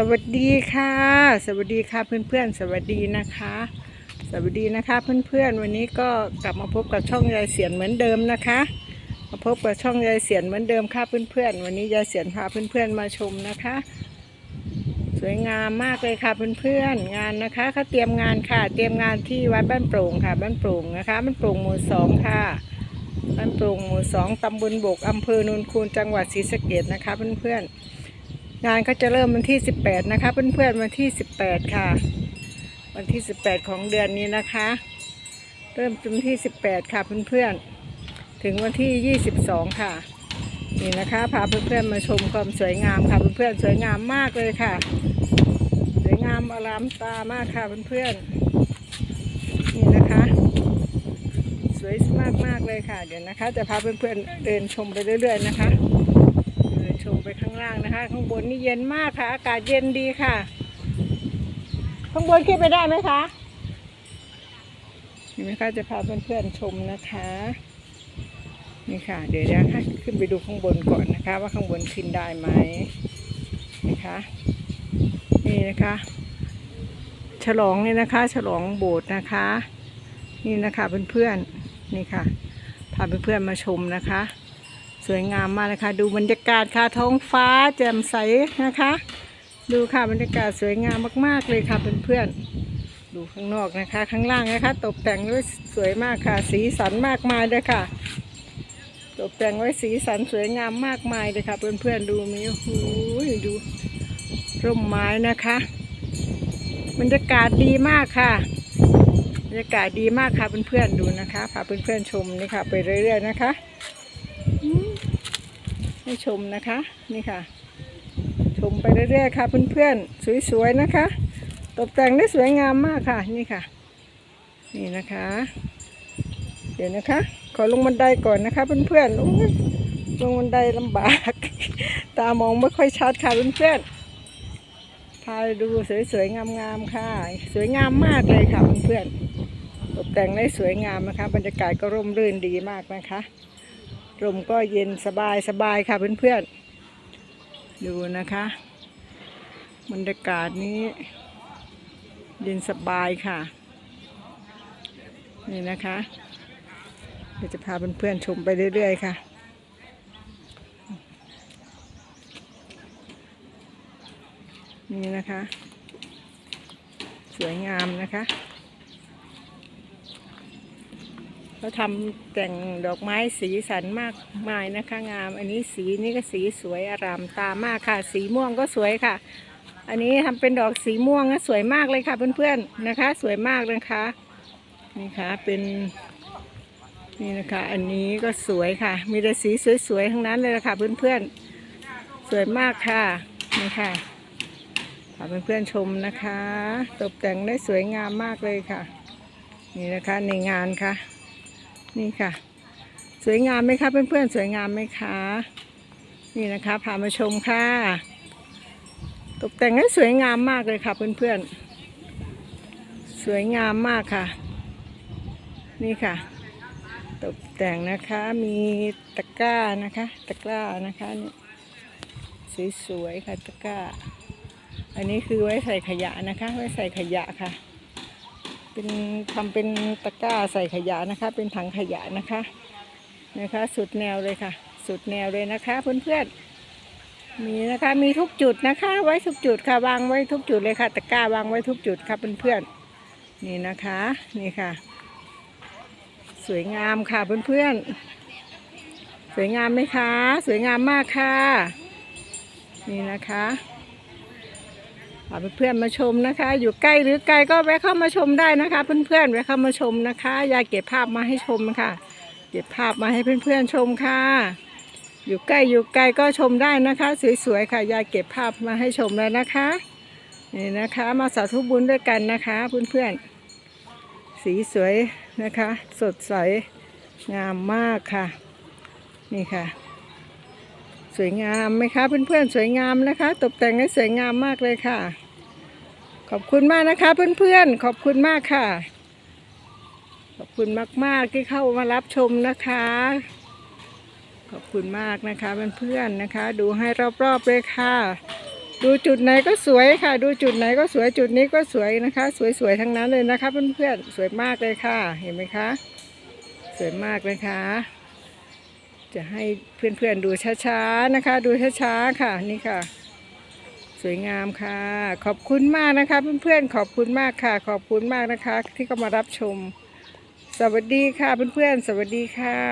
สวัสดีค่ะ สวัสดีค่ะเพื่อนๆ สวัสดีนะคะ สวัสดีนะคะเพื่อนๆ วันนี้ก็กลับมาพบกับช่องยายเสียนเหมือนเดิมนะคะ มาพบกับช่องยายเสียนเหมือนเดิมค่ะเพื่อนๆ วันนี้ยายเสียนพาเพื่อนๆมาชมนะคะ สวยงามมากเลยค่ะเพื่อนๆ งานนะคะเขาเตรียมงานค่ะ เตรียมงานที่วัดบ้านโปร่งค่ะ บ้านโปร่งนะคะบ้านโปร่งหมู่สองค่ะ บ้านโปร่งหมู่สองตำบลบกอำเภอโนนคูนจังหวัดศรีสะเกดนะคะเพื่อนๆ งานก็จะเริ่มวันที่ 18 นะคะ เพื่อนๆวันที่ 18 ค่ะ วันที่ 18 ของเดือนนี้นะคะ เริ่มวันที่ 18 ค่ะเพื่อนๆถึงวันที่ 22 ค่ะ นี่นะคะพาเพื่อนๆมาชมความสวยงามค่ะเพื่อนๆสวยงามมากเลยค่ะ สวยงามอลามตามากค่ะเพื่อนๆนี่นะคะสวยมากมากๆเลยค่ะ เดี๋ยวนะคะ จะพาเพื่อนๆเดินชมไปเรื่อย ๆ นะคะ ไปข้างล่างนะคะ ข้างบนนี่เย็นมากค่ะ อากาศเย็นดีค่ะ ข้างบนขึ้นไปได้ไหมคะนี่ไหมคะจะพาเพื่อนๆชมนะคะ นี่ค่ะ เดี๋ยวนะคะขึ้นไปดูข้างบนก่อนนะคะ ว่าข้างบนขึ้นได้ไหมนะคะ นี่นะคะ ฉลองเนี่ยนะคะ ฉลองโบสถ์นะคะ นี่นะคะเพื่อนๆนี่ค่ะพาเพื่อนๆมาชมนะคะ สวยงามมากเลยค่ะดูบรรยากาศค่ะท้องฟ้าแจ่มใสนะคะ ดูค่ะบรรยากาศสวยงามมาก ๆ เลยค่ะเพื่อนๆดูข้างนอกนะคะ ข้างล่างนะคะ ตกแต่งด้วยสวยมากค่ะ สีสันมากมายเลยค่ะ ตกแต่งไว้สีสันสวยงามมากมายเลยค่ะ เพื่อนๆดูมีโอ้โหดูร่มไม้นะคะบรรยากาศดีมากค่ะบรรยากาศดีมากค่ะเพื่อนๆดูนะคะพาเพื่อนๆชมนี่ค่ะไปเรื่อยๆนะคะ ให้ชมนะคะนี่ค่ะ ชมไปเรื่อยๆค่ะเพื่อนๆสวยๆนะคะ ตกแต่งได้สวยงามมากค่ะนี่ค่ะ นี่นะคะ เดี๋ยวนะคะ ขอลงบันไดก่อนนะคะเพื่อนๆโอ้ยลงบันไดลำบาก ตามองไม่ค่อยชัดค่ะเพื่อนๆพาดูสวยๆงามๆค่ะ สวยงามมากเลยค่ะเพื่อนๆตกแต่งได้สวยงามนะคะ บรรยากาศก็ร่มรื่นดีมากนะคะ ลมก็เย็นสบายสบายค่ะเพื่อนๆ ดูนะคะบรรยากาศนี้ เย็นสบายค่ะ นี่นะคะเดี๋ยวจะพาเพื่อนๆชมไปเรื่อยๆค่ะนี่นะคะ สวยงามนะคะ เขาทำแต่งดอกไม้สีสันมากมายนะคะงาม อันนี้สีนี่ก็สีสวยอารามตามากค่ะ สีม่วงก็สวยค่ะ อันนี้ทำเป็นดอกสีม่วงนะสวยมากเลยค่ะเพื่อนๆนะคะ สวยมากนะคะนี่ค่ะเป็นนี่นะคะ อันนี้ก็สวยค่ะ มีแต่สีสวยๆทั้งนั้นเลยค่ะเพื่อนๆสวยมากค่ะนี่ค่ะพาเพื่อนๆชมนะคะ ตกแต่งได้สวยงามมากเลยค่ะ นี่นะคะในงานค่ะ นี่ค่ะ สวยงามไหมคะเพื่อนๆสวยงามไหมคะนี่นะคะพามาชมค่ะ ตกแต่งได้สวยงามมากเลยค่ะเพื่อนๆสวยงามมากค่ะ นี่ค่ะ ตกแต่งนะคะมีตะกร้านะคะ ตะกร้านะคะนี่สวยๆค่ะตะกร้า อันนี้คือไว้ใส่ขยะนะคะ ไว้ใส่ขยะค่ะ เป็นทำเป็นตะกร้าใส่ขยะนะคะ เป็นถังขยะนะคะนะคะ สุดแนวเลยค่ะ สุดแนวเลยนะคะเพื่อนๆมีนะคะมีทุกจุดนะคะ ไว้ทุกจุดค่ะวางไว้ทุกจุดเลยค่ะตะกร้าวางไว้ทุกจุดค่ะเพื่อนๆนี่นะคะนี่ค่ะ สวยงามค่ะเพื่อนๆสวยงามไหมคะ สวยงามมากค่ะ นี่นะคะ พาเพื่อนๆมาชมนะคะ อยู่ใกล้หรือไกลก็แวะเข้ามาชมได้นะคะ เพื่อนๆแวะเข้ามาชมนะคะยายเก็บภาพมาให้ชมค่ะ เก็บภาพมาให้เพื่อนๆชมค่ะ อยู่ใกล้อยู่ไกลก็ชมได้นะคะ สวยๆค่ะยายเก็บภาพมาให้ชมแล้วนะคะนี่นะคะมาสาธุบุญด้วยกันนะคะเพื่อนๆสีสวยนะคะ สดใสงามมากค่ะ นี่ค่ะ สวยงามไหมคะ เพื่อนๆสวยงามนะคะ ตกแต่งให้สวยงามมากเลยค่ะ ขอบคุณมากนะคะ เพื่อนๆขอบคุณมากค่ะ ขอบคุณมากๆที่เข้ามารับชมนะคะ ขอบคุณมากนะคะเพื่อนๆนะคะ ดูให้รอบๆเลยค่ะ ดูจุดไหนก็สวยค่ะ ดูจุดไหนก็สวยจุดนี้ก็สวยนะคะ สวยๆทั้งนั้นเลยนะคะ เพื่อนๆสวยมากเลยค่ะ เห็นไหมคะ สวยมากเลยค่ะ จะให้เพื่อนๆดูช้าๆนะคะ ดูช้าๆค่ะนี่ค่ะ สวยงามค่ะ ขอบคุณมากนะคะเพื่อนๆขอบคุณมากค่ะ ขอบคุณมากนะคะ ที่เข้ามารับชม สวัสดีค่ะเพื่อนๆสวัสดีค่ะ